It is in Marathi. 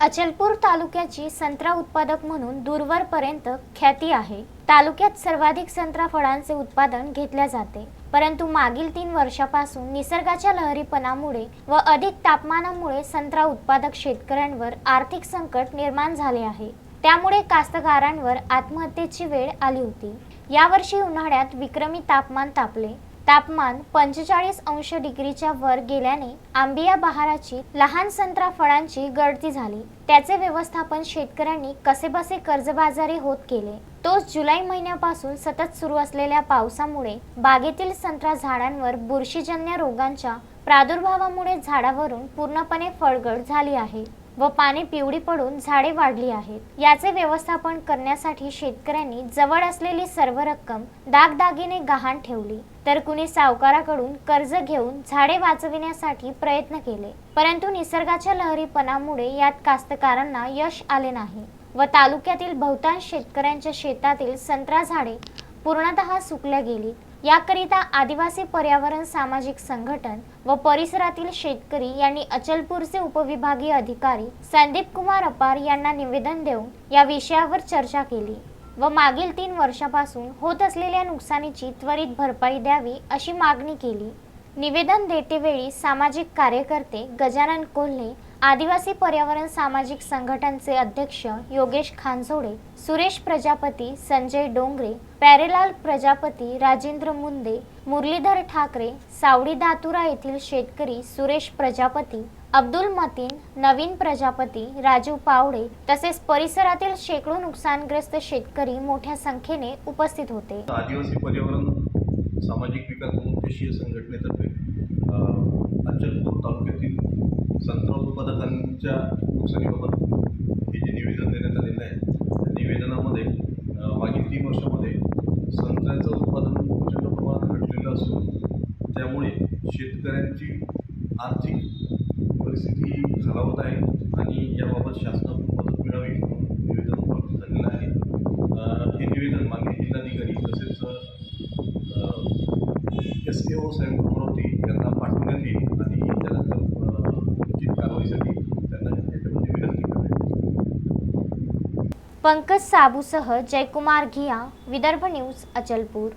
अचलपूर तालुक्याची संत्रा उत्पादक म्हणून दूरवरपर्यंत ख्याती आहे. तालुक्यात सर्वाधिक संत्रा फळांचे उत्पादन घेतले जाते. परंतु मागील तीन वर्षापासून निसर्गाच्या लहरीपणामुळे व अधिक तापमानामुळे संत्रा उत्पादक शेतकऱ्यांवर आर्थिक संकट निर्माण झाले आहे. त्यामुळे कास्तकारांवर आत्महत्येची वेळ आली होती. यावर्षी उन्हाळ्यात विक्रमी तापमान तापले. तापमान पंचेचाळीस अंश डिग्रीच्या वर गेल्याने आंबिया बहाराची लहान संत्रा फळांची गळती झाली. त्याचे व्यवस्थापन शेतकऱ्यांनी कसेबसे कर्जबाजारी होत केले. तोच जुलै महिन्यापासून सतत सुरू असलेल्या पावसामुळे बागेतील संत्रा झाडांवर बुरशीजन्य रोगांच्या प्रादुर्भावामुळे झाडावरून पूर्णपणे फळगळ झाली आहे. व पाने पिवळी पडून झाडे वाढली आहेत. याचे व्यवस्थापन करण्यासाठी शेतकऱ्यांनी जवळ असलेली सर्व रक्कम दागदागिने गहाण ठेवली. तर कुणी सावकाराकडून कर्ज घेऊन झाडे वाचविण्यासाठी प्रयत्न केले. परंतु निसर्गाच्या लहरीपणामुळे यात कास्तकारांना यश आले नाही व तालुक्यातील बहुतांश शेतकऱ्यांच्या शेतातील संत्रा झाडे पूर्णतः सुकल्या गेली. याकरिता आदिवासी पर्यावरण सामाजिक संघटन व परिसरातील शेतकरी यांनी अचलपूरचे उपविभागीय अधिकारी संदीप कुमार अपार यांना निवेदन देऊन या विषयावर चर्चा केली व मागील तीन वर्षापासून होत असलेल्या नुकसानीची त्वरित भरपाई द्यावी अशी मागणी केली. निवेदन देतेवेळी सामाजिक कार्यकर्ते गजानन कोल्हे आदिवासी पर्यावरण सामाजिक संघटनचे अध्यक्ष योगेश खानझोडे सुरेश प्रजापती संजय डोंगरे पॅरेलाल प्रजापती राजेंद्र मुंदे मुरलीधर ठाकरे सावडी दातुरा येथील शेतकरी सुरेश प्रजापती अब्दुल मतीन नवीन प्रजापती राजू पावडे तसेच परिसरातील शेकडो नुकसानग्रस्त शेतकरी मोठ्या संख्येने उपस्थित होते. आदिवासी पर्यावरण सामाजिक विकास संघटनेतर्फे अचलपूर तालुक्यातील संत्रा उत्पादकांच्या नुकसानीबाबत हे जे निवेदन देण्यात आलेलं आहे त्या निवेदनामध्ये मागील तीन वर्षामध्ये संत्र्याचं उत्पादन प्रचंड प्रमाणात घटलेलं असून त्यामुळे शेतकऱ्यांची आर्थिक परिस्थिती खालावत आहे आणि याबाबत शासनाकडून मदत मिळावी म्हणून निवेदन प्राप्त झालेलं आहे. हे निवेदन मागील जिल्हाधिकारी तसेच एस के ओ साहेब अमरावती यांना पाठवण्यात येईल. पंकज साबूसह जयकुमार घिया विदर्भ न्यूज अचलपूर.